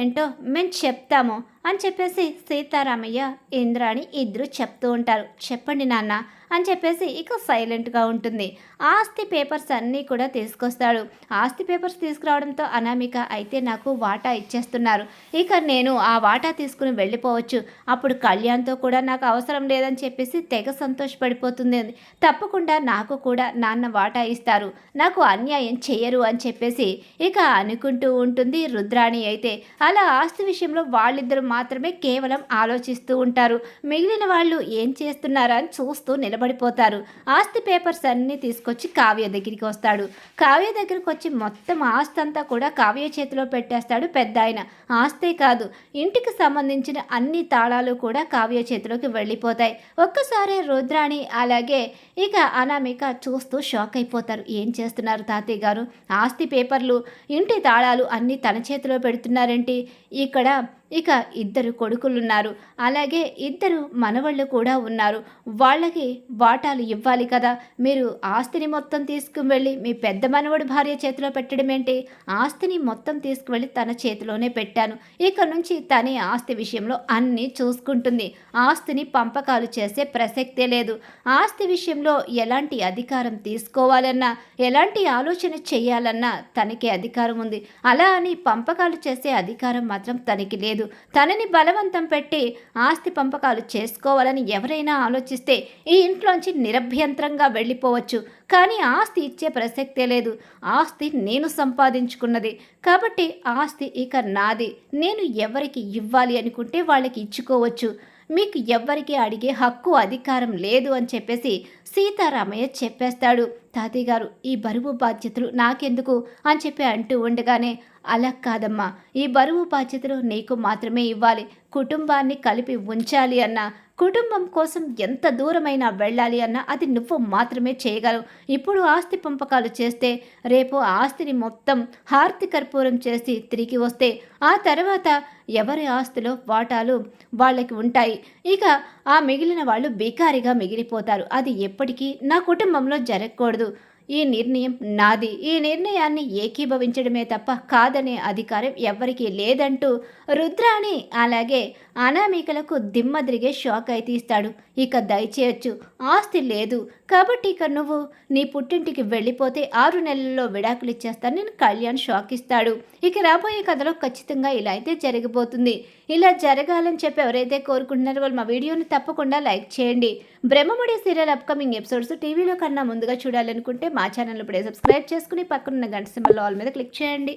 ఏంటో మేము చెప్తాము. అని చెప్పేసి సీతారామయ్య ఇంద్రాణి ఇద్దరు చెప్తూ ఉంటారు. చెప్పండి నాన్న అని చెప్పేసి ఇక సైలెంట్గా ఉంటుంది. ఆస్తి పేపర్స్ అన్నీ కూడా తీసుకొస్తాడు. ఆస్తి పేపర్స్ తీసుకురావడంతో అనామిక అయితే నాకు వాటా ఇచ్చేస్తున్నారు. ఇక నేను ఆ వాటా తీసుకుని వెళ్ళిపోవచ్చు. అప్పుడు కళ్యాణ్తో కూడా నాకు అవసరం లేదని చెప్పేసి తెగ సంతోషపడిపోతుంది. తప్పకుండా నాకు కూడా నాన్న వాటా ఇస్తారు. నాకు అన్యాయం చేయరు అని చెప్పేసి ఇక అనుకుంటూ ఉంటుంది రుద్రాణి అయితే. అలా ఆస్తి విషయంలో వాళ్ళిద్దరూ మాత్రమే కేవలం ఆలోచిస్తూ ఉంటారు. మిగిలిన వాళ్ళు ఏం చేస్తున్నారా అని చూస్తూ నిలబడిపోతారు. ఆస్తి పేపర్స్ అన్నీ తీసుకొచ్చి కావ్య దగ్గరికి వస్తాడు. కావ్య దగ్గరికి వచ్చి మొత్తం ఆస్తి అంతా కూడా కావ్య చేతిలో పెట్టేస్తాడు పెద్ద ఆయన. ఆస్తే కాదు ఇంటికి సంబంధించిన అన్ని తాళాలు కూడా కావ్య చేతిలోకి వెళ్ళిపోతాయి. ఒక్కసారి రుద్రాణి అలాగే ఇక అనామిక చూస్తూ షాక్ అయిపోతారు. ఏం చేస్తున్నారు తాతయ్య గారు? ఆస్తి పేపర్లు ఇంటి తాళాలు అన్నీ తన చేతిలో పెడుతున్నారేంటి? ఇక్కడ ఇక ఇద్దరు కొడుకులున్నారు. అలాగే ఇద్దరు మనవళ్ళు కూడా ఉన్నారు. వాళ్ళకి వాటాలు ఇవ్వాలి కదా. మీరు ఆస్తిని మొత్తం తీసుకువెళ్ళి మీ పెద్ద మనవడు భార్య చేతిలో పెట్టడం ఏంటి? ఆస్తిని మొత్తం తీసుకువెళ్ళి తన చేతిలోనే పెట్టాను. ఇక నుంచి తనే ఆస్తి విషయంలో అన్నీ చూసుకుంటుంది. ఆస్తిని పంపకాలు చేసే ప్రసక్తే లేదు. ఆస్తి విషయంలో ఎలాంటి అధికారం తీసుకోవాలన్నా ఎలాంటి ఆలోచన చేయాలన్నా తనకి అధికారం ఉంది. అలా అని పంపకాలు చేసే అధికారం మాత్రం తనకి లేదు. తనని బలవంతం పెట్టి ఆస్తి పంపకాలు చేసుకోవాలని ఎవరైనా ఆలోచిస్తే ఈ ఇంట్లోంచి నిరభ్యంతరంగా వెళ్ళిపోవచ్చు. కానీ ఆస్తి ఇచ్చే ప్రసక్తే లేదు. ఆస్తి నేను సంపాదించుకున్నది. కాబట్టి ఆస్తి ఇక నాది. నేను ఎవరికి ఇవ్వాలి అనుకుంటే వాళ్ళకి ఇచ్చుకోవచ్చు. మీకు ఎవ్వరికీ అడిగే హక్కు అధికారం లేదు అని చెప్పేసి సీతారామయ్య చెప్పేస్తాడు. తాతయ్య గారు ఈ బరువు బాధ్యతలు నాకెందుకు? అని చెప్పి అంటూ ఉండగానే అలా కాదమ్మా ఈ బరువు బాధ్యతలు నీకు మాత్రమే ఇవ్వాలి. కుటుంబాన్ని కలిపి ఉంచాలి అన్న కుటుంబం కోసం ఎంత దూరమైనా వెళ్ళాలి అన్న అది నువ్వు మాత్రమే చేయగలవు. ఇప్పుడు ఆస్తి పంపకాలు చేస్తే రేపు ఆస్తిని మొత్తం హార్తి కర్పూరం చేసి తిరిగి వస్తే ఆ తర్వాత ఎవరి ఆస్తిలో వాటాలు వాళ్ళకి ఉంటాయి? ఇక ఆ మిగిలిన వాళ్ళు బికారిగా మిగిలిపోతారు. అది ఎప్పటికీ నా కుటుంబంలో జరగకూడదు. ఈ నిర్ణయం నాది. ఈ నిర్ణయాన్ని ఏకీభవించడమే తప్ప కాదనే అధికారం ఎవ్వరికీ లేదంటూ రుద్రాణి అలాగే అనామికలకు దిమ్మదిరిగే షాక్ అయితే ఇస్తాడు ఇక దయచేయచ్చు ఆస్తి లేదు. కాబట్టి ఇక నువ్వు నీ పుట్టింటికి వెళ్ళిపోతే ఆరు నెలల్లో విడాకులు ఇచ్చేస్తాను. నేను కళ్యాణ్ షాక్ ఇస్తాడు ఇక రాబోయే కథలో ఖచ్చితంగా ఇలా అయితే జరిగిపోతుంది. ఇలా జరగాలని చెప్పి ఎవరైతే కోరుకుంటున్నారో వాళ్ళు మా వీడియోని తప్పకుండా లైక్ చేయండి. బ్రహ్మముడి సీరియల్ అప్కమింగ్ ఎపిసోడ్స్ టీవీలో కన్నా ముందుగా చూడాలనుకుంటే మా ఛానల్ ఇప్పుడే సబ్స్క్రైబ్ చేసుకుని పక్కనున్న గంట సింబల్ ఆల్ మీద క్లిక్ చేయండి.